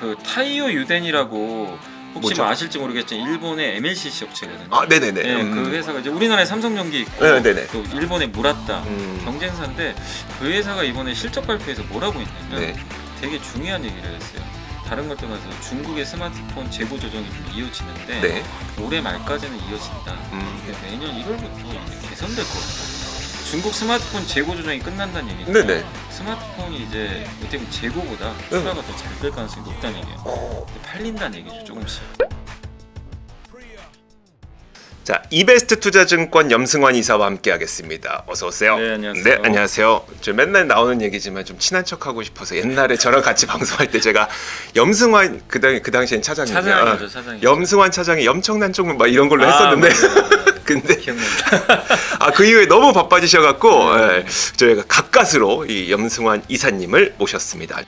그 타이오 유덴이라고 혹시 뭐죠? 뭐 아실지 모르겠지만 일본의 MLCC 업체거든요. 아 네네네. 네, 음. 그 회사가 이제 우리나라에 삼성전기 있고 네, 네네. 또 일본의 무라타 음. 경쟁사인데 그 회사가 이번에 실적 발표에서 뭐라고 했냐면 네. 되게 중요한 얘기를 했어요. 다른 걸 떠나서 중국의 스마트폰 재고 조정이 좀 이어지는데 네. 올해 말까지는 이어진다. 음. 근데 내년 1월부터 이제 개선될 것 같아요. 중국 스마트폰 재고 조정이 끝난다는 얘기죠. 네네. 스마트폰이 이제 어떻게 보면 재고보다 출하가 더 잘 될 가능성이 높다는 얘기예요. 어. 근데 팔린다는 얘기죠, 조금씩. 자, 이베스트 투자증권 염승환 이사와 함께하겠습니다. 어서 오세요. 네, 안녕하세요. 네, 안녕하세요. 저 맨날 나오는 얘기지만 좀 친한 척하고 싶어서 옛날에 저랑 같이 방송할 때 제가 염승환 그당 그 당시엔 차장이요. 차장이죠, 차장이죠. 염승환 차장이 염청난 쪽은 막 이런 걸로 아, 했었는데 맞아요, 맞아요. 근데. 아 그 이후에 너무 바빠지셔갖고 네. 예, 저희가 가까스로 이 염승환 이사님을 모셨습니다.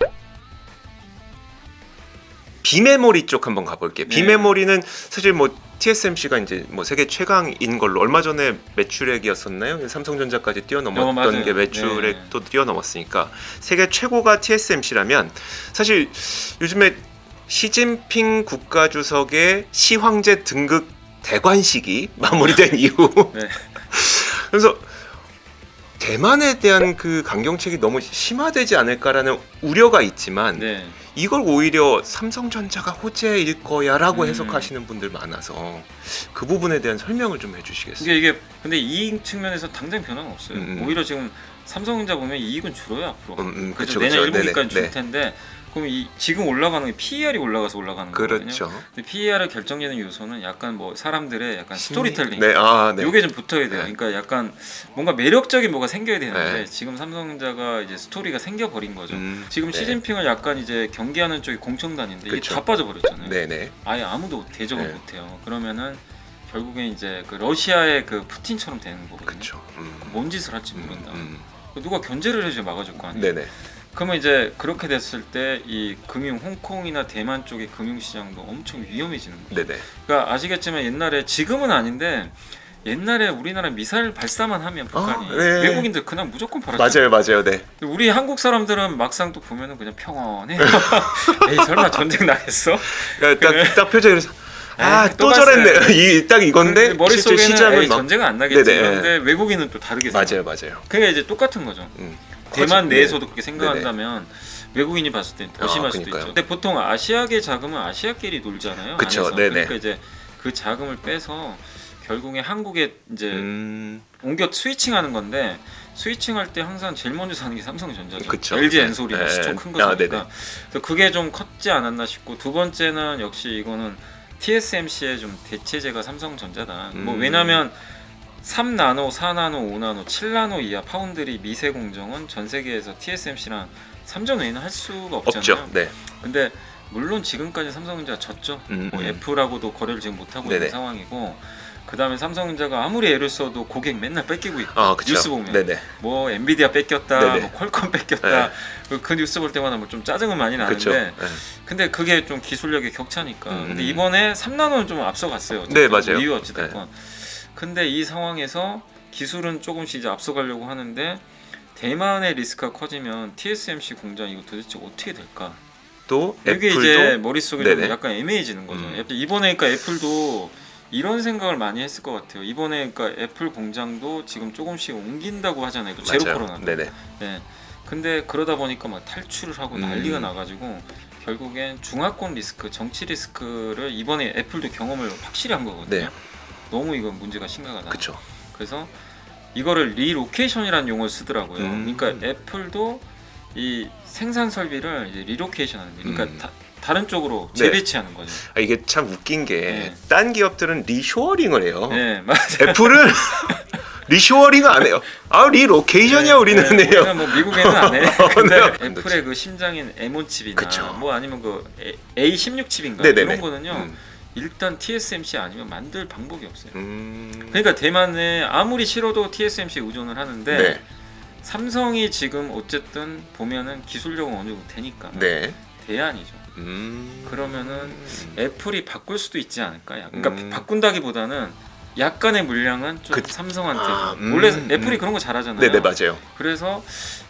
비메모리 쪽 한번 가볼게요. 네. 비메모리는 사실 뭐 TSMC가 이제 뭐 세계 최강인 걸로 얼마 전에 매출액이었었나요? 삼성전자까지 어, 뛰어넘었던 맞아요. 게 매출액도 네. 뛰어넘었으니까 세계 최고가 TSMC라면 사실 요즘에 시진핑 국가주석의 시황제 등극 대관식이 마무리된 이후 네. 그래서 대만에 대한 그 강경책이 너무 심화되지 않을까라는 우려가 있지만 네. 이걸 오히려 삼성전자가 호재일 거야라고 음. 해석하시는 분들 많아서 그 부분에 대한 설명을 좀 해주시겠어요? 이게 이게 근데 이익 측면에서 당장 변화는 없어요. 음, 음. 오히려 지금 삼성전자 보면 이익은 줄어요 앞으로. 음, 음, 그쵸, 내년 그쵸. 1분기까지 네네, 줄 네. 텐데 그럼 이 지금 올라가는 게 PER이 올라가서 올라가는 거거든요. 그렇죠. 근데 PER을 결정되는 요소는 약간 뭐 사람들의 약간 스토리텔링. 네, 아, 네. 요게 좀 붙어야 돼요. 네. 그러니까 약간 뭔가 매력적인 뭐가 생겨야 되는데 네. 지금 삼성전자가 이제 스토리가 생겨 버린 거죠. 음, 지금 네. 시진핑을 약간 이제 경계하는 쪽이 공청단인데 이게 그쵸. 다 빠져 버렸잖아요. 네 네. 아예 아무도 대적을 네. 못 해요. 그러면은 결국엔 이제 그 러시아의 그 푸틴처럼 되는 거거든요. 그렇죠. 음, 뭔 짓을 할지 모른다. 음, 누가 견제를 해줘 막아줄 거 음. 아니에요. 네네. 그러면 이제 그렇게 됐을 때 이 금융 홍콩이나 대만 쪽의 금융 시장도 엄청 위험해지는 거예요. 네네. 그러니까 아시겠지만 옛날에 지금은 아닌데 옛날에 우리나라 미사일 발사만 하면 북한이 아, 네. 외국인들 그냥 무조건 팔았죠. 맞아요, 맞아요, 네. 우리 한국 사람들은 막상 또 보면은 그냥 평온해. 에이 설마 전쟁 나겠어? 그러니까 딱. 딱 표정이 아, 에이, 또또 저랬네. 이 딱 이건데 머릿속에는 시작은 전쟁은 안 나겠지. 네네. 그런데 외국인은 또 다르게. 맞아요, 맞아요. 그러니까 이제 똑같은 거죠. 음. 대만 내에서도 네. 그렇게 생각한다면 외국인이 봤을 땐더 아, 심할 수도 그러니까요. 있죠. 근데 보통 아시아계 자금은 아시아끼리 놀잖아요. 그쵸, 안에서. 네네. 그러니까 이제 그 자금을 빼서 결국에 한국에 이제 음, 옮겨 스위칭하는 건데 스위칭할 때 항상 제일 먼저 사는 게 삼성전자죠. 그쵸. LG 네. 엔솔이 네. 시총 큰 아, 거니까. 그래서 그게 좀 컸지 않았나 싶고 두 번째는 역시 이거는 TSMC의 좀 대체제가 삼성전자다. 뭐 음. 왜냐면 3나노, 4나노, 5나노, 7나노 이하 파운드리 미세 공정은 전 세계에서 TSMC랑 3전 외에는 할 수가 없잖아요. 없죠. 네. 근데 물론 지금까지 삼성전자가 졌죠. 음, 뭐 음. 애플하고도 거래를 지금 못 하고 네네. 있는 상황이고 그다음에 삼성전자가 아무리 애를 써도 고객 맨날 뺏기고 있고 아, 그쵸. 뉴스 보면 네네. 뭐 엔비디아 뺏겼다, 네네. 뭐 퀄컴 뺏겼다 그, 그 뉴스 볼 때마다 뭐 좀 짜증은 많이 나는데. 네. 근데 그게 좀 기술력의 격차니까 음. 근데 이번에 3나노는 좀 앞서갔어요. 네, 맞아요. 이유 어찌 됐건 근데 이 상황에서 기술은 조금씩 이제 앞서가려고 하는데 대만의 리스크가 커지면 TSMC 공장 이거 도대체 어떻게 될까? 또 이게 애플도 이제 머릿속에 좀 네네. 약간 애매해지는 거죠. 음. 이번에 그러니까 애플도 이런 생각을 많이 했을 것 같아요. 이번에 그러니까 애플 공장도 지금 조금씩 옮긴다고 하잖아요. 그 제로. 코로나. 네네. 네. 근데 그러다 보니까 막 탈출을 하고 음. 난리가 나가지고 결국엔 중화권 리스크, 정치 리스크를 이번에 애플도 경험을 확실히 한 거거든요. 네. 너무 이건 문제가 심각하다. 그렇죠. 그래서 이거를 리로케이션이라는 용어를 쓰더라고요. 음. 그러니까 애플도 이 생산 설비를 이제 리로케이션하는 거예요. 그러니까 음. 다, 다른 쪽으로 네. 재배치하는 거죠. 아, 이게 참 웃긴 게 네. 딴 기업들은 리쇼어링을 해요. 네, 맞아요. 애플은 리쇼어링 안 해요. 아 리로케이션이야 우리는 네, 해요. 우리는 뭐 미국에는 안 해. 근데 네. 애플의 그 심장인 M1 칩이나 그쵸. 뭐 아니면 그 A 16 칩인가 네네네. 이런 거는요. 음. 일단 TSMC 아니면 만들 방법이 없어요. 음. 그러니까 대만에 아무리 싫어도 TSMC 에 의존을 하는데 네. 삼성이 지금 어쨌든 보면은 기술력은 어느 정도 되니까 네. 대안이죠. 음. 그러면은 애플이 바꿀 수도 있지 않을까? 그러니까 음. 바꾼다기보다는 약간의 물량은 좀 그- 삼성한테 아, 음, 원래 음. 애플이 그런 거 잘하잖아요. 네네 맞아요. 그래서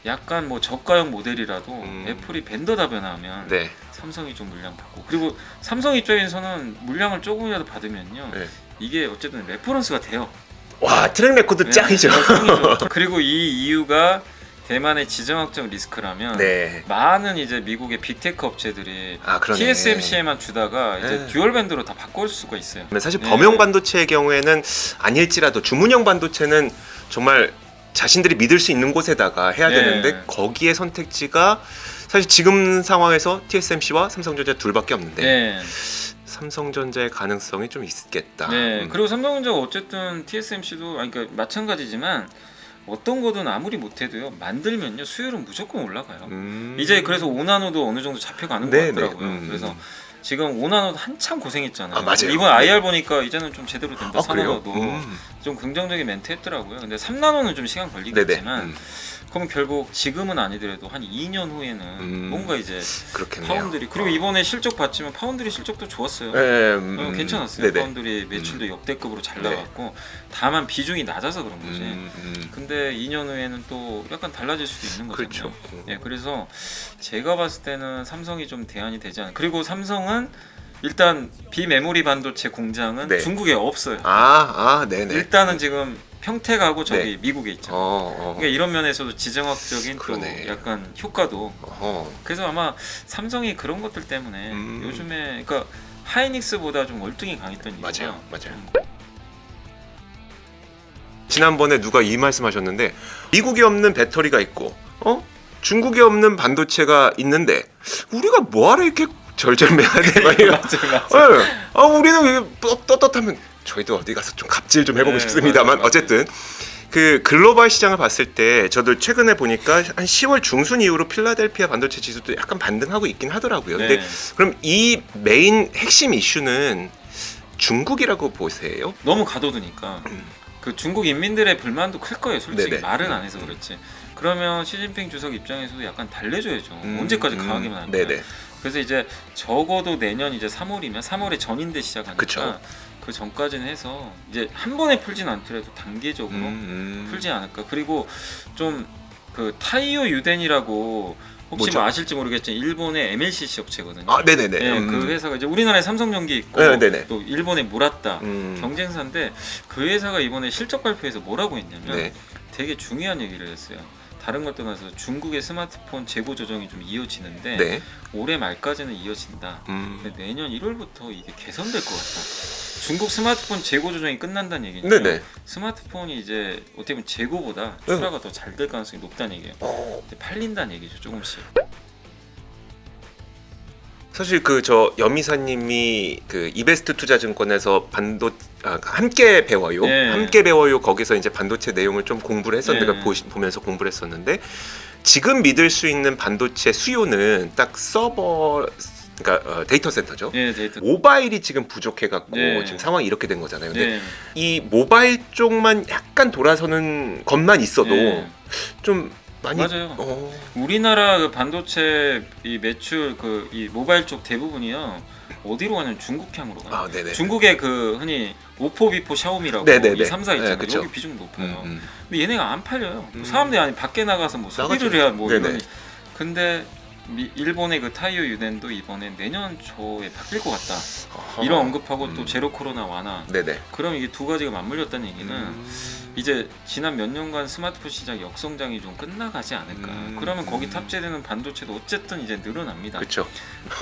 약간 뭐 저가형 모델이라도 음. 애플이 벤더 다변화하면 네. 삼성이 좀 물량 받고 그리고 삼성 입장에서는 물량을 조금이라도 받으면요 네. 이게 어쨌든 레퍼런스가 돼요. 와 트랙 레코드 짱이죠. 네, 짱이죠. 그리고 이 이유가 대만의 지정학적 리스크라면 네. 많은 이제 미국의 빅테크 업체들이 아 그러네. TSMC에만 주다가 이제 네. 듀얼 밴드로 다 바꿀 수가 있어요. 사실 네. 범용 반도체의 경우에는 아닐지라도 주문형 반도체는 정말 자신들이 믿을 수 있는 곳에다가 해야 네. 되는데 거기에 선택지가 사실 지금 상황에서 TSMC와 삼성전자 둘밖에 없는데 네. 삼성전자의 가능성이 좀 있겠다. 네. 음. 그리고 삼성전자가 어쨌든 TSMC도 아니 그러니까 마찬가지지만 어떤 거든 아무리 못해도요 만들면요 수율은 무조건 올라가요. 음. 이제 그래서 5나노도 어느 정도 잡혀가는 네, 것 같더라고요. 네. 음. 그래서 지금 5나노 한참 고생했잖아요. 아, 맞아요. 이번 IR 보니까 이제는 좀 제대로 된다. 아 그래요? 4나노도 음. 좀 긍정적인 멘트 했더라고요. 근데 3나노는 좀 시간 네네. 걸리겠지만 음. 그럼 결국 지금은 아니더라도 한 2년 후에는 음. 뭔가 이제 그렇겠네요. 파운드리 그리고 이번에 실적 봤지만 파운드리 실적도 좋았어요. 네, 음. 어, 괜찮았어요. 네네. 파운드리 매출도 역대급으로 잘 네. 나갔고 다만 비중이 낮아서 그런 거지. 음, 음. 근데 2년 후에는 또 약간 달라질 수도 있는 거잖아요. 그렇죠. 음. 예, 그래서 제가 봤을 때는 삼성이 좀 대안이 되지 않을까. 그리고 삼성은 일단 비메모리 반도체 공장은 네. 중국에 없어요. 아, 아, 네네. 일단은 지금 평택하고 저기 미국에 있잖아요. 어, 어. 그러니까 이런 면에서도 지정학적인 그러네. 또 약간 효과도 어. 그래서 아마 삼성이 그런 것들 때문에 음. 요즘에 그러니까 하이닉스보다 좀 월등히 강했던 이유가 맞아요, 맞아요. 음, 지난번에 누가 이 말씀하셨는데 미국에 없는 배터리가 있고, 어? 중국에 없는 반도체가 있는데 우리가 뭐하러 이렇게? 막 이거. 맞아요, 맞아요. 예. 아 우리는 떳- 떳떳하면 저희도 어디 가서 좀 갑질 좀 해보고 네, 싶습니다만 맞아요, 맞아요. 어쨌든 그 글로벌 시장을 봤을 때 저도 최근에 보니까 한 10월 중순 이후로 필라델피아 반도체 지수도 약간 반등하고 있긴 하더라고요. 근데 네. 그럼 이 메인 핵심 이슈는 중국이라고 보세요? 너무 가둬두니까 그 중국 인민들의 불만도 클 거예요. 솔직히 네네. 말은 안 해서 그렇지. 그러면 시진핑 주석 입장에서도 약간 달래줘야죠. 음, 언제까지 음, 강하게만 할 거야. 네네. 그래서 이제 적어도 내년 이제 3월이면 3월에 전인대 시작하니까 그쵸. 그 전까지는 해서 이제 한 번에 풀진 않더라도 단계적으로 음, 음. 풀지 않을까. 그리고 좀 그 타이오 유덴이라고 혹시? 뭐 아실지 모르겠지만 일본의 MLCC 업체거든요. 아 네네네. 네, 음. 그 회사가 이제 우리나라에 삼성전기 있고 네, 네네. 또 일본의 무라타 음. 경쟁사인데 그 회사가 이번에 실적 발표에서 뭐라고 했냐면 네. 되게 중요한 얘기를 했어요. 다른 것 떠나서 중국의 스마트폰 재고 조정이 좀 이어지는데 네. 올해 말까지는 이어진다. 음. 근데 내년 1월부터 이게 개선될 것 같다. 중국 스마트폰 재고 조정이 끝난다는 얘기죠. 네네. 스마트폰이 이제 어떻게 보면 재고보다 네. 출하가 더 잘 될 가능성이 높다는 얘기예요. 어. 근데 팔린다는 얘기죠, 조금씩. 사실 그 저 여미사님이 그 이베스트 투자증권에서 반도 아, 함께 배워요. 네. 함께 배워요. 거기서 이제 반도체 내용을 좀 공부를 했었는데 네. 보시, 보면서 공부를 했었는데 지금 믿을 수 있는 반도체 수요는 딱 서버 그러니까 어, 데이터 센터죠. 네, 데이터. 모바일이 지금 부족해 갖고 네. 지금 상황이 이렇게 된 거잖아요. 근데 네. 이 모바일 쪽만 약간 돌아서는 것만 있어도 네. 좀 많이 맞아요. 어, 우리나라 그 반도체 이 매출 그 이 모바일 쪽 대부분이요 어디로 가냐면 중국 향으로 가요. 아, 네네. 중국의 그 흔히 오포, 비포, 샤오미라고 네네네. 이 3사 있잖아요. 네, 그쵸. 여기 비중이 높아요. 음, 음. 근데 얘네가 안 팔려요. 음. 사람들이 아니 밖에 나가서 뭐 소비를 나가죠. 해야 뭐 네네. 이런. 근데 미, 일본의 그 타이어 유덴도 이번에 내년 초에 바뀔 것 같다. 어허. 이런 언급하고 또 음. 제로 코로나 완화. 네네. 그럼 이게 두 가지가 맞물렸다는 얘기는 음. 이제 지난 몇 년간 스마트폰 시장 역성장이 좀 끝나가지 않을까. 음. 그러면 거기 음. 탑재되는 반도체도 어쨌든 이제 늘어납니다. 그렇죠.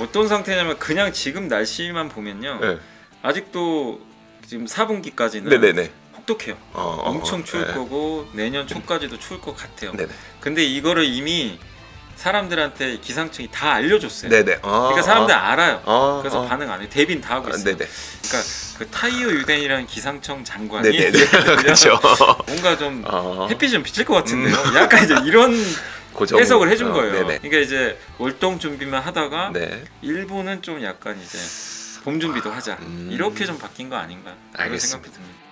어떤 상태냐면 그냥 지금 날씨만 보면요. 네. 아직도 지금 4분기까지는 네네네. 혹독해요. 어, 어, 엄청 어, 추울 네. 거고 내년 초까지도 추울 것 같아요. 네네. 근데 이거를 이미 사람들한테 기상청이 다 알려줬어요. 네네. 어, 그러니까 사람들 알아요. 어, 그래서 어. 반응 안 해. 대빈 다 하고 아, 있어요. 네네. 그러니까 그 타이어 유덴이라는 기상청 장관이 네네네. 그렇죠. 뭔가 좀 어, 햇빛이 좀 비칠 것 같은데요. 약간 이제 이런 그 정도. 해석을 해준 어, 거예요. 네네. 그러니까 이제 월동 준비만 하다가 네. 일부는 좀 약간 이제 봄 준비도 하자 음. 이렇게 좀 바뀐 거 아닌가 그런 알겠습니다. 생각이 듭니다.